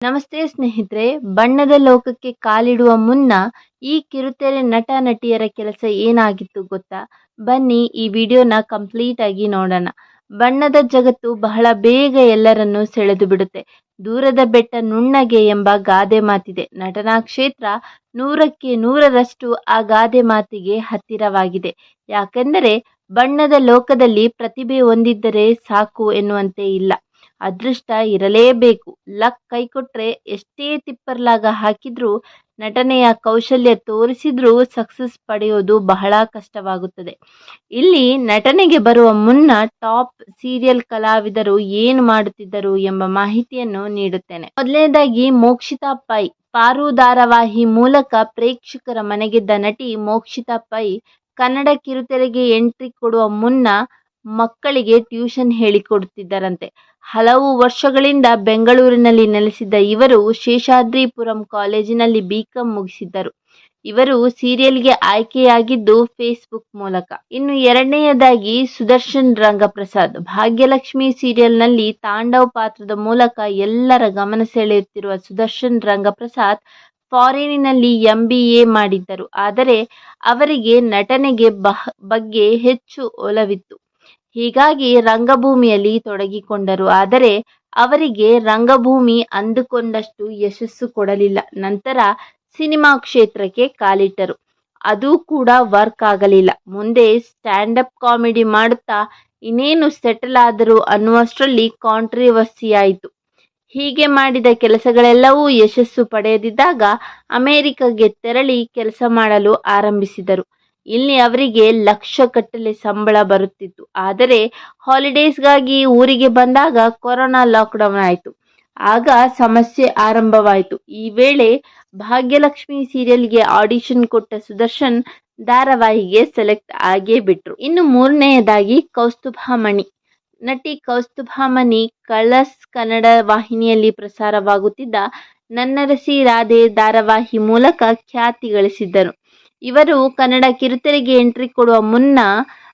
ನಮಸ್ತೆ ಸ್ನೇಹಿತರೆ, ಬಣ್ಣದ ಲೋಕಕ್ಕೆ ಕಾಲಿಡುವ ಮುನ್ನ ಈ ಕಿರುತೆರೆ ನಟ ನಟಿಯರ ಕೆಲಸ ಏನಾಗಿತ್ತು ಗೊತ್ತಾ? ಬನ್ನಿ ಈ ವಿಡಿಯೋನ ಕಂಪ್ಲೀಟ್ ಆಗಿ ನೋಡೋಣ. ಬಣ್ಣದ ಜಗತ್ತು ಬಹಳ ಬೇಗ ಎಲ್ಲರನ್ನೂ ಸೆಳೆದು ಬಿಡುತ್ತೆ. ದೂರದ ಬೆಟ್ಟ ನುಣ್ಣಗೆ ಎಂಬ ಗಾದೆ ಮಾತಿದೆ. ನಟನಾ ಕ್ಷೇತ್ರ ನೂರಕ್ಕೆ ನೂರರಷ್ಟು ಆ ಗಾದೆ ಮಾತಿಗೆ ಹತ್ತಿರವಾಗಿದೆ. ಯಾಕೆಂದರೆ, ಬಣ್ಣದ ಲೋಕದಲ್ಲಿ ಪ್ರತಿಭೆ ಹೊಂದಿದ್ದರೆ ಸಾಕು ಎನ್ನುವಂತೆ ಇಲ್ಲ. ಅದೃಷ್ಟ ಇರಲೇಬೇಕು. ಲಕ್ ಕೈಕೊಟ್ರೆ ಎಷ್ಟೇ ತಿಪ್ಪರ್ಲಾಗ ಹಾಕಿದ್ರೂ ನಟನೆಯ ಕೌಶಲ್ಯ ತೋರಿಸಿದ್ರೂ ಸಕ್ಸಸ್ ಪಡೆಯೋದು ಬಹಳ ಕಷ್ಟವಾಗುತ್ತದೆ. ಇಲ್ಲಿ ನಟನೆಗೆ ಬರುವ ಮುನ್ನ ಟಾಪ್ ಸೀರಿಯಲ್ ಕಲಾವಿದರು ಏನು ಮಾಡುತ್ತಿದ್ದರು ಎಂಬ ಮಾಹಿತಿಯನ್ನು ನೀಡುತ್ತೇನೆ. ಮೊದಲನೇದಾಗಿ ಮೋಕ್ಷಿತಾ ಪೈ. ಪಾರು ಧಾರಾವಾಹಿ ಮೂಲಕ ಪ್ರೇಕ್ಷಕರ ಮನೆಗೆದ್ದ ನಟಿ ಮೋಕ್ಷಿತಾ ಪೈ ಕನ್ನಡ ಕಿರುತೆರೆಗೆ ಎಂಟ್ರಿ ಕೊಡುವ ಮುನ್ನ ಮಕ್ಕಳಿಗೆ ಟ್ಯೂಷನ್ ಹೇಳಿಕೊಡುತ್ತಿದ್ದರಂತೆ. ಹಲವು ವರ್ಷಗಳಿಂದ ಬೆಂಗಳೂರಿನಲ್ಲಿ ನೆಲೆಸಿದ್ದ ಇವರು ಶೇಷಾದ್ರಿಪುರಂ ಕಾಲೇಜಿನಲ್ಲಿ ಬಿಕಾಂ ಮುಗಿಸಿದ್ದರು. ಇವರು ಸೀರಿಯಲ್ಗೆ ಆಯ್ಕೆಯಾಗಿದ್ದು ಫೇಸ್ಬುಕ್ ಮೂಲಕ. ಇನ್ನು ಎರಡನೆಯದಾಗಿ ಸುದರ್ಶನ್ ರಂಗಪ್ರಸಾದ್. ಭಾಗ್ಯಲಕ್ಷ್ಮಿ ಸೀರಿಯಲ್ನಲ್ಲಿ ತಾಂಡವ್ ಪಾತ್ರದ ಮೂಲಕ ಎಲ್ಲರ ಗಮನ ಸೆಳೆಯುತ್ತಿರುವ ಸುದರ್ಶನ್ ರಂಗಪ್ರಸಾದ್ ಫಾರಿನಿನಲ್ಲಿ ಎಂ ಬಿ ಎ ಮಾಡಿದ್ದರು. ಆದರೆ ಅವರಿಗೆ ನಟನೆಗೆ ಬಹ, ಬಗ್ಗೆ ಹೆಚ್ಚು ಒಲವಿತ್ತು. ಹೀಗಾಗಿ ರಂಗಭೂಮಿಯಲ್ಲಿ ತೊಡಗಿಕೊಂಡರು. ಆದರೆ ಅವರಿಗೆ ರಂಗಭೂಮಿ ಅಂದುಕೊಂಡಷ್ಟು ಯಶಸ್ಸು ಕೊಡಲಿಲ್ಲ. ನಂತರ ಸಿನಿಮಾ ಕ್ಷೇತ್ರಕ್ಕೆ ಕಾಲಿಟ್ಟರು. ಅದು ಕೂಡ ವರ್ಕ್ ಆಗಲಿಲ್ಲ. ಮುಂದೆ ಸ್ಟ್ಯಾಂಡಪ್ ಕಾಮಿಡಿ ಮಾಡುತ್ತಾ ಇನ್ನೇನು ಸೆಟಲ್ ಆದರು ಅನ್ನುವಷ್ಟರಲ್ಲಿ ಕಾಂಟ್ರಿವರ್ಸಿಯಾಯಿತು ಹೀಗೆ ಮಾಡಿದ ಕೆಲಸಗಳೆಲ್ಲವೂ ಯಶಸ್ಸು ಪಡೆಯದಿದ್ದಾಗ ಅಮೆರಿಕಗೆ ತೆರಳಿ ಕೆಲಸ ಮಾಡಲು ಆರಂಭಿಸಿದರು. ಇಲ್ಲಿ ಅವರಿಗೆ ಲಕ್ಷಗಟ್ಟಲೆ ಸಂಬಳ ಬರುತ್ತಿತ್ತು. ಆದರೆ ಹಾಲಿಡೇಸ್ಗಾಗಿ ಊರಿಗೆ ಬಂದಾಗ ಕೊರೋನಾ ಲಾಕ್ಡೌನ್ ಆಯಿತು. ಆಗ ಸಮಸ್ಯೆ ಆರಂಭವಾಯಿತು. ಈ ವೇಳೆ ಭಾಗ್ಯಲಕ್ಷ್ಮಿ ಸೀರಿಯಲ್ಗೆ ಆಡಿಷನ್ ಕೊಟ್ಟ ಸುದರ್ಶನ್ ಧಾರಾವಾಹಿಗೆ ಸೆಲೆಕ್ಟ್ ಆಗೇ ಬಿಟ್ರು. ಇನ್ನು ಮೂರನೆಯದಾಗಿ ಕೌಸ್ತುಭಾಮಣಿ ನಟಿ ಕೌಸ್ತುಭಾಮಣಿ ಕಳಸ್ ಕನ್ನಡ ವಾಹಿನಿಯಲ್ಲಿ ಪ್ರಸಾರವಾಗುತ್ತಿದ್ದ ನನ್ನರಸಿ ರಾಧೆ ಧಾರಾವಾಹಿ ಮೂಲಕ ಖ್ಯಾತಿ ಗಳಿಸಿದ್ದರು. ಇವರು ಕನ್ನಡ ಕಿರುತೆರೆಗೆ ಎಂಟ್ರಿ ಕೊಡುವ ಮುನ್ನ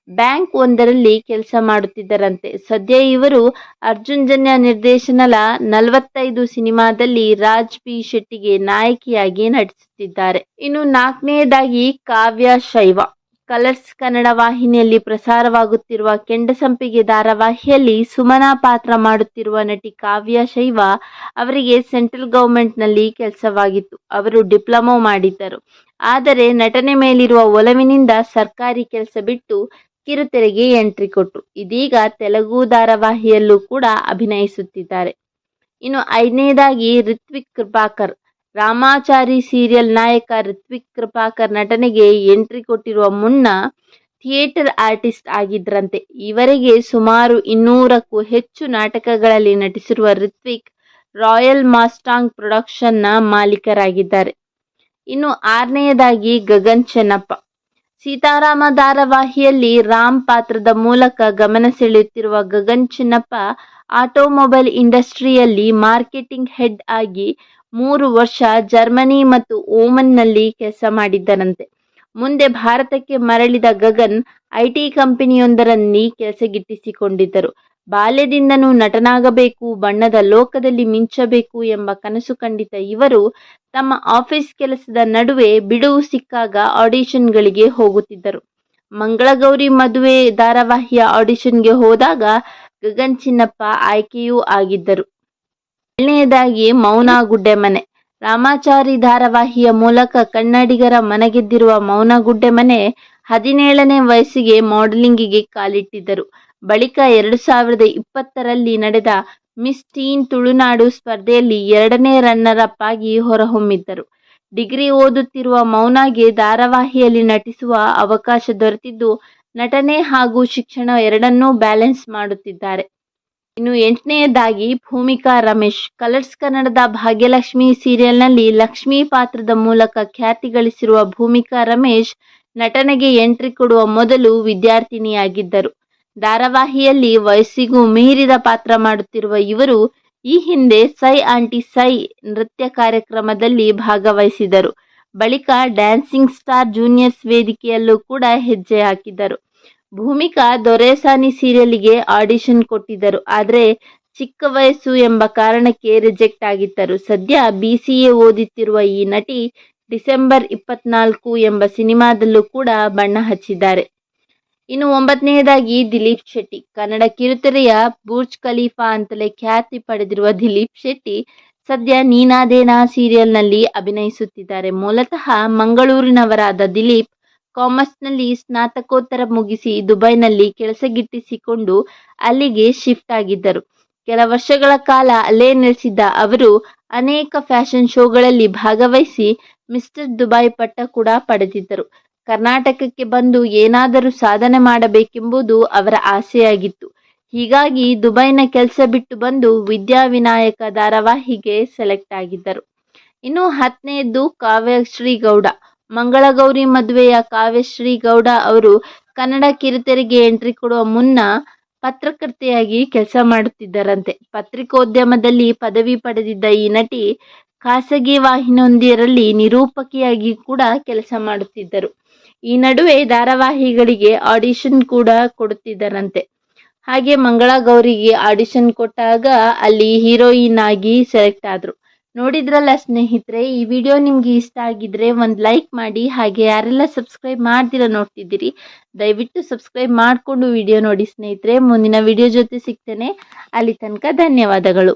ಬ್ಯಾಂಕ್ ಒಂದರಲ್ಲಿ ಕೆಲಸ ಮಾಡುತ್ತಿದ್ದರಂತೆ. ಸದ್ಯ ಇವರು ಅರ್ಜುನ್ ಜನ್ಯ ನಿರ್ದೇಶನದ ನಲವತ್ತೈದು ಸಿನಿಮಾದಲ್ಲಿ ರಾಜ್ ಪಿ ಶೆಟ್ಟಿಗೆ ನಾಯಕಿಯಾಗಿ ನಟಿಸುತ್ತಿದ್ದಾರೆ. ಇನ್ನು ನಾಲ್ಕನೆಯದಾಗಿ ಕಾವ್ಯ ಶೈವ. ಕಲರ್ಸ್ ಕನ್ನಡ ವಾಹಿನಿಯಲ್ಲಿ ಪ್ರಸಾರವಾಗುತ್ತಿರುವ ಕೆಂಡಸಂಪಿಗೆ ಧಾರಾವಾಹಿಯಲ್ಲಿ ಸುಮನಾ ಪಾತ್ರ ಮಾಡುತ್ತಿರುವ ನಟಿ ಕಾವ್ಯ ಶೈವ ಅವರಿಗೆ ಸೆಂಟ್ರಲ್ ಗೌರ್ಮೆಂಟ್ನಲ್ಲಿ ಕೆಲಸವಾಗಿತ್ತು. ಅವರು ಡಿಪ್ಲೊಮೊ ಮಾಡಿದ್ದರು. ಆದರೆ ನಟನೆ ಮೇಲಿರುವ ಒಲವಿನಿಂದ ಸರ್ಕಾರಿ ಕೆಲಸ ಬಿಟ್ಟು ಕಿರುತೆರೆಗೆ ಎಂಟ್ರಿ ಕೊಟ್ಟರು ಇದೀಗ ತೆಲುಗು ಧಾರಾವಾಹಿಯಲ್ಲೂ ಕೂಡ ಅಭಿನಯಿಸುತ್ತಿದ್ದಾರೆ. ಇನ್ನು ಐದನೇದಾಗಿ ರಿತ್ವಿಕ್ ಕೃಪಾಕರ್. ರಾಮಾಚಾರಿ ಸೀರಿಯಲ್ ನಾಯಕ ರಿತ್ವಿಕ್ ಕೃಪಾಕರ್ ನಟನೆಗೆ ಎಂಟ್ರಿ ಕೊಟ್ಟಿರುವ ಮುನ್ನ ಥಿಯೇಟರ್ ಆರ್ಟಿಸ್ಟ್ ಆಗಿದ್ರಂತೆ. ಇವರಿಗೆ ಸುಮಾರು ಇನ್ನೂರಕ್ಕೂ ಹೆಚ್ಚು ನಾಟಕಗಳಲ್ಲಿ ನಟಿಸಿರುವ ರಿತ್ವಿಕ್ ರಾಯಲ್ ಮಾಸ್ಟಾಂಗ್ ಪ್ರೊಡಕ್ಷನ್ನ ಮಾಲೀಕರಾಗಿದ್ದಾರೆ. ಇನ್ನು ಆರನೆಯದಾಗಿ ಗಗನ್ ಚೆನ್ನಪ್ಪ ಸೀತಾರಾಮ ಧಾರಾವಾಹಿಯಲ್ಲಿ ರಾಮ್ ಪಾತ್ರದ ಮೂಲಕ ಗಮನ ಸೆಳೆಯುತ್ತಿರುವ ಗಗನ್ ಚೆನ್ನಪ್ಪ ಆಟೋಮೊಬೈಲ್ ಇಂಡಸ್ಟ್ರಿಯಲ್ಲಿ ಮಾರ್ಕೆಟಿಂಗ್ ಹೆಡ್ ಆಗಿ ಮೂರು ವರ್ಷ ಜರ್ಮನಿ ಮತ್ತು ಓಮನ್ನಲ್ಲಿ ಕೆಲಸ ಮಾಡಿದ್ದರಂತೆ ಮುಂದೆ ಭಾರತಕ್ಕೆ ಮರಳಿದ ಗಗನ್ ಐಟಿ ಕಂಪನಿಯೊಂದರಲ್ಲಿ ಕೆಲಸಗಿಟ್ಟಿಸಿಕೊಂಡಿದ್ದರು ಬಾಲ್ಯದಿಂದನೂ ನಟನಾಗಬೇಕು, ಬಣ್ಣದ ಲೋಕದಲ್ಲಿ ಮಿಂಚಬೇಕು ಎಂಬ ಕನಸು ಕಂಡಿದ್ದ ಇವರು ತಮ್ಮ ಆಫೀಸ್ ಕೆಲಸದ ನಡುವೆ ಬಿಡುವು ಸಿಕ್ಕಾಗ ಆಡಿಷನ್ಗಳಿಗೆ ಹೋಗುತ್ತಿದ್ದರು. ಮಂಗಳಗೌರಿ ಮದುವೆ ಧಾರಾವಾಹಿಯ ಆಡಿಷನ್ಗೆ ಹೋದಾಗ ಗಗನ್ ಚಿನ್ನಪ್ಪ ಆಯ್ಕೆಯೂ ಆಗಿದ್ದರು. ಏಳನೆಯದಾಗಿ ಮೌನ ಗುಡ್ಡೆಮನೆ. ರಾಮಾಚಾರಿ ಧಾರಾವಾಹಿಯ ಮೂಲಕ ಕನ್ನಡಿಗರ ಮನಗೆದ್ದಿರುವ ಮೌನ ಗುಡ್ಡೆಮನೆ ಹದಿನೇಳನೇ ವಯಸ್ಸಿಗೆ ಮಾಡೆಲಿಂಗಿಗೆ ಕಾಲಿಟ್ಟಿದ್ದರು. ಬಳಿಕ ಎರಡು ಸಾವಿರದ ಇಪ್ಪತ್ತರಲ್ಲಿ ನಡೆದ ಮಿಸ್ ಟೀನ್ ತುಳುನಾಡು ಸ್ಪರ್ಧೆಯಲ್ಲಿ ಎರಡನೇ ರನ್ನರ್ ಅಪ್ ಆಗಿ ಹೊರಹೊಮ್ಮಿದ್ದರು. ಡಿಗ್ರಿ ಓದುತ್ತಿರುವ ಮೌನಾಗೆ ಧಾರಾವಾಹಿಯಲ್ಲಿ ನಟಿಸುವ ಅವಕಾಶ ದೊರೆತಿದ್ದು, ನಟನೆ ಹಾಗೂ ಶಿಕ್ಷಣ ಎರಡನ್ನೂ ಬ್ಯಾಲೆನ್ಸ್ ಮಾಡುತ್ತಿದ್ದಾರೆ. ಇನ್ನು ಎಂಟನೆಯದಾಗಿ ಭೂಮಿಕಾ ರಮೇಶ್. ಕಲರ್ಸ್ ಕನ್ನಡದ ಭಾಗ್ಯಲಕ್ಷ್ಮಿ ಸೀರಿಯಲ್ನಲ್ಲಿ ಲಕ್ಷ್ಮಿ ಪಾತ್ರದ ಮೂಲಕ ಖ್ಯಾತಿ ಗಳಿಸಿರುವ ಭೂಮಿಕಾ ರಮೇಶ್ ನಟನೆಗೆ ಎಂಟ್ರಿ ಕೊಡುವ ಮೊದಲು ವಿದ್ಯಾರ್ಥಿನಿಯಾಗಿದ್ದರು. ಧಾರಾವಾಹಿಯಲ್ಲಿ ವಯಸ್ಸಿಗೂ ಮೀರಿದ ಪಾತ್ರ ಮಾಡುತ್ತಿರುವ ಇವರು ಈ ಹಿಂದೆ ಸೈ ಆಂಟಿ ಸೈ ನೃತ್ಯ ಕಾರ್ಯಕ್ರಮದಲ್ಲಿ ಭಾಗವಹಿಸಿದರು. ಬಳಿಕ ಡ್ಯಾನ್ಸಿಂಗ್ ಸ್ಟಾರ್ ಜೂನಿಯರ್ಸ್ ವೇದಿಕೆಯಲ್ಲೂ ಕೂಡ ಹೆಜ್ಜೆ ಹಾಕಿದ್ದರು. ಭೂಮಿಕಾ ದೊರೆಸಾನಿ ಸೀರಿಯಲ್ಗೆ ಆಡಿಷನ್ ಕೊಟ್ಟಿದ್ದರು. ಆದರೆ ಚಿಕ್ಕ ವಯಸ್ಸು ಎಂಬ ಕಾರಣಕ್ಕೆ ರಿಜೆಕ್ಟ್ ಆಗಿದ್ದರು. ಸದ್ಯ ಬಿಸಿಎ ಓದುತ್ತಿರುವ ಈ ನಟಿ ಡಿಸೆಂಬರ್ ಇಪ್ಪತ್ನಾಲ್ಕು ಎಂಬ ಸಿನಿಮಾದಲ್ಲೂ ಕೂಡ ಬಣ್ಣ ಹಚ್ಚಿದ್ದಾರೆ. ಇನ್ನು ಒಂಬತ್ತನೆಯದಾಗಿ ದಿಲೀಪ್ ಶೆಟ್ಟಿ. ಕನ್ನಡ ಕಿರುತೆರೆಯ ಬೂರ್ಜ್ ಖಲೀಫಾ ಅಂತಲೇ ಖ್ಯಾತಿ ಪಡೆದಿರುವ ದಿಲೀಪ್ ಶೆಟ್ಟಿ ಸದ್ಯ ನೀನಾದೇನಾ ಸೀರಿಯಲ್ನಲ್ಲಿ ಅಭಿನಯಿಸುತ್ತಿದ್ದಾರೆ. ಮೂಲತಃ ಮಂಗಳೂರಿನವರಾದ ದಿಲೀಪ್ ಕಾಮರ್ಸ್ನಲ್ಲಿ ಸ್ನಾತಕೋತ್ತರ ಮುಗಿಸಿ ದುಬೈನಲ್ಲಿ ಕೆಲಸಗಿಟ್ಟಿಸಿಕೊಂಡು ಅಲ್ಲಿಗೆ ಶಿಫ್ಟ್ ಆಗಿದ್ದರು. ಕೆಲ ವರ್ಷಗಳ ಕಾಲ ಅಲ್ಲೇ ನೆಲೆಸಿದ್ದ ಅವರು ಅನೇಕ ಫ್ಯಾಷನ್ ಶೋಗಳಲ್ಲಿ ಭಾಗವಹಿಸಿ ಮಿಸ್ಟರ್ ದುಬೈ ಪಟ್ಟ ಕೂಡ ಪಡೆದಿದ್ದರು. ಕರ್ನಾಟಕಕ್ಕೆ ಬಂದು ಏನಾದರೂ ಸಾಧನೆ ಮಾಡಬೇಕೆಂಬುದು ಅವರ ಆಸೆಯಾಗಿತ್ತು. ಹೀಗಾಗಿ ದುಬೈನ ಕೆಲಸ ಬಿಟ್ಟು ಬಂದು ವಿದ್ಯಾವಿನಾಯಕ ಧಾರಾವಾಹಿಗೆ ಸೆಲೆಕ್ಟ್ ಆಗಿದ್ದರು. ಇನ್ನು ಹತ್ತನೆಯದ್ದು ಕಾವ್ಯಶ್ರೀ ಗೌಡ ಮಂಗಳಗೌರಿ ಮದುವೆಯ ಕಾವ್ಯಶ್ರೀ ಗೌಡ ಅವರು ಕನ್ನಡ ಕಿರುತೆರೆಗೆ ಎಂಟ್ರಿ ಕೊಡುವ ಮುನ್ನ ಪತ್ರಕರ್ತೆಯಾಗಿ ಕೆಲಸ ಮಾಡುತ್ತಿದ್ದರಂತೆ. ಪತ್ರಿಕೋದ್ಯಮದಲ್ಲಿ ಪದವಿ ಪಡೆದಿದ್ದ ಈ ನಟಿ ಖಾಸಗಿ ವಾಹಿನಿಯೊಂದರಲ್ಲಿ ನಿರೂಪಕಿಯಾಗಿ ಕೂಡ ಕೆಲಸ ಮಾಡುತ್ತಿದ್ದರು. ಈ ನಡುವೆ ಧಾರಾವಾಹಿಗಳಿಗೆ ಆಡಿಷನ್ ಕೂಡ ಕೊಡುತ್ತಿದ್ದರಂತೆ. ಹಾಗೆ ಮಂಗಳ ಗೌರಿಗೆ ಆಡಿಷನ್ ಕೊಟ್ಟಾಗ ಅಲ್ಲಿ ಹೀರೋಯಿನ್ ಆಗಿ ಸೆಲೆಕ್ಟ್ ಆದರು. ನೋಡಿದ್ರಲ್ಲ ಸ್ನೇಹಿತರೆ, ಈ ವಿಡಿಯೋ ನಿಮಗೆ ಇಷ್ಟ ಆಗಿದ್ರೆ ಒಂದು ಲೈಕ್ ಮಾಡಿ, ಹಾಗೆ ಯಾರೆಲ್ಲ ಸಬ್ಸ್ಕ್ರೈಬ್ ಮಾಡ್ದಿರ ನೋಡ್ತಿದ್ದೀರಿ, ದಯವಿಟ್ಟು ಸಬ್ಸ್ಕ್ರೈಬ್ ಮಾಡಿಕೊಂಡು ವಿಡಿಯೋ ನೋಡಿ ಸ್ನೇಹಿತರೆ. ಮುಂದಿನ ವಿಡಿಯೋ ಜೊತೆ ಸಿಗ್ತೇನೆ. ಅಲ್ಲಿ ತನಕ ಧನ್ಯವಾದಗಳು.